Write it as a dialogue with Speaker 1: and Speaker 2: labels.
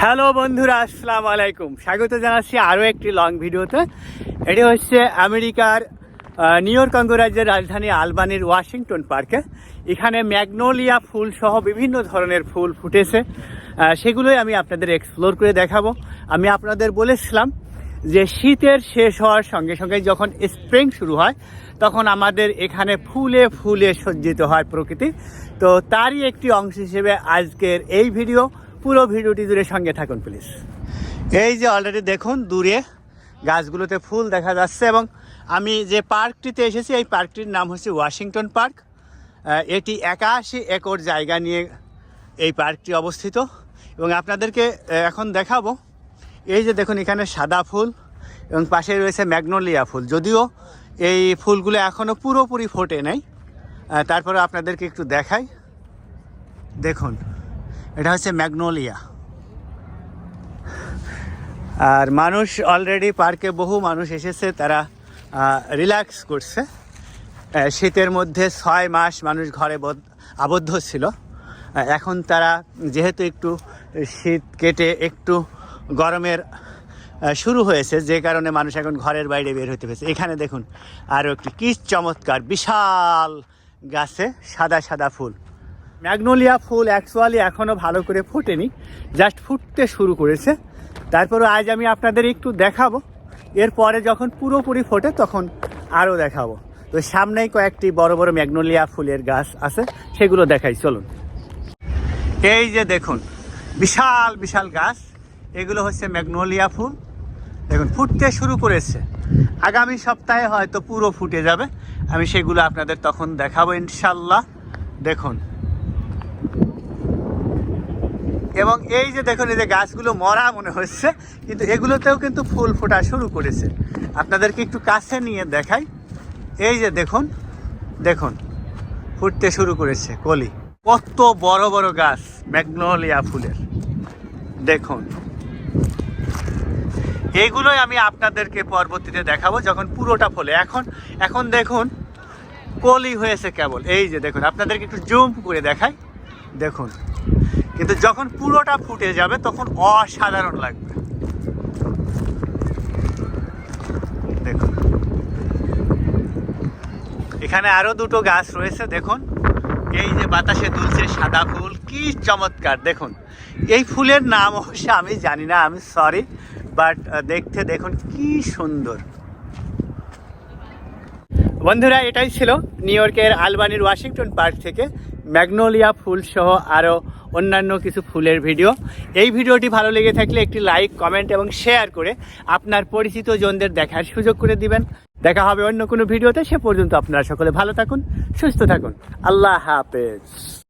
Speaker 1: Hello বন্ধুরা, আসসালামু আলাইকুম। স্বাগত জানাচ্ছি আরও একটি লং ভিডিওতে এটি হচ্ছে আমেরিকার নিউ ইয়র্ক অঙ্গরাজ্যের রাজধানী আলবানির ওয়াশিংটন পার্কে। এখানে ম্যাগনোলিয়া ফুল সহ বিভিন্ন ধরনের ফুল ফুটেছে। সেগুলোই আমি আপনাদের এক্সপ্লোর করে দেখাবো। আমি আপনাদের বলেছিলাম যে শীতের শেষ হওয়ার সঙ্গে সঙ্গে যখন স্প্রিং শুরু হয়, তখন আমাদের এখানে ফুলে ফুলে সজ্জিত হয় প্রকৃতি। তো তারই একটি অংশ হিসেবে আজকের এই ভিডিও পুরো ভিডিওটি জুড়ে সঙ্গে থাকুন প্লিজ এই যে অলরেডি দেখুন, দূরে গাছগুলোতে ফুল দেখা যাচ্ছে এবং আমি যে পার্কটিতে এসেছি, এই পার্কটির নাম হচ্ছে ওয়াশিংটন পার্ক। এটি একাশি একর জায়গা নিয়ে এই পার্কটি অবস্থিত। এবং আপনাদেরকে এখন দেখাবো, এই যে দেখুন এখানে সাদা ফুল এবং পাশে রয়েছে ম্যাগনোলিয়া ফুল। যদিও এই ফুলগুলো এখনও পুরোপুরি ফোটে নাই। তারপরে আপনাদেরকে একটু দেখাই। দেখুন এটা হচ্ছে ম্যাগনোলিয়া। আর মানুষ অলরেডি পার্কে বহু মানুষ এসেছে, তারা রিল্যাক্স করছে। শীতের মধ্যে ছয় মাস মানুষ ঘরে বদ- আবদ্ধ ছিল। এখন তারা যেহেতু একটু শীত কেটে একটু গরমের শুরু হয়েছে, যে কারণে মানুষ এখন ঘরের বাইরে বের হতে পেরেছে। এখানে দেখুন আরও একটি, কি চমৎকার, বিশাল গাছে সাদা সাদা ফুল। ম্যাগনোলিয়া ফুল অ্যাকচুয়ালি এখনও ভালো করে ফোটেনি জাস্ট ফুটতে শুরু করেছে। তারপরে আজ আমি আপনাদের একটু দেখাবো। এরপরে যখন পুরোপুরি ফোটে তখন আরও দেখাবো। তো সামনেই কয়েকটি বড় বড় ম্যাগনোলিয়া ফুলের গাছ আছে, সেগুলো দেখাই, চলুন। এই যে দেখুন, বিশাল বিশাল গাছ। এগুলো হচ্ছে ম্যাগনোলিয়া ফুল। দেখুন, ফুটতে শুরু করেছে। আগামী সপ্তাহে হয়তো পুরো ফুটে যাবে। আমি সেগুলো আপনাদের তখন দেখাবো ইনশাল্লাহ। দেখুন এবং এই যে দেখুন, এই যে গাছগুলো মরা মনে হচ্ছে, কিন্তু এগুলোতেও কিন্তু ফুল ফোটা শুরু করেছে। আপনাদেরকে একটু কাছে নিয়ে দেখাই। এই যে দেখুন দেখুন, ফুটতে শুরু করেছে কলি। কত বড় বড় গাছ ম্যাগনোলিয়া ফুলের। দেখুন। এইগুলোই আমি আপনাদেরকে পরবর্তীতে দেখাবো যখন পুরোটা ফলে। এখন এখন দেখুন, কলি হয়েছে কেবল। এই যে দেখুন, আপনাদেরকে একটু জুম করে দেখাই। দেখুন কিন্তু যখন পুরোটা ফুটে যাবে, তখন অসাধারণ লাগবে। দেখুন। এখানে আরও দুটো গাছ রয়েছে, দেখুন। এই যে বাতাসে দুলছে সাদা ফুল, কি চমৎকার, দেখুন। এই ফুলের নাম অবশ্য আমি জানি না, আমি সরি বাট দেখতে দেখুন কি সুন্দর। বন্ধুরা, এটাই ছিল নিউ ইয়র্কের আলবানির ওয়াশিংটন পার্ক থেকে। ম্যাগনোলিয়া ফুলসহ আরও অন্যান্য কিছু ফুলের ভিডিও। এই ভিডিওটি ভালো লেগে থাকলে একটি লাইক, কমেন্ট এবং শেয়ার করে আপনার পরিচিত জনদের দেখার সুযোগ করে দিবেন। দেখা হবে অন্য কোনো ভিডিওতে। সে পর্যন্ত আপনারা সকলে ভালো থাকুন, সুস্থ থাকুন। আল্লাহ হাফেজ।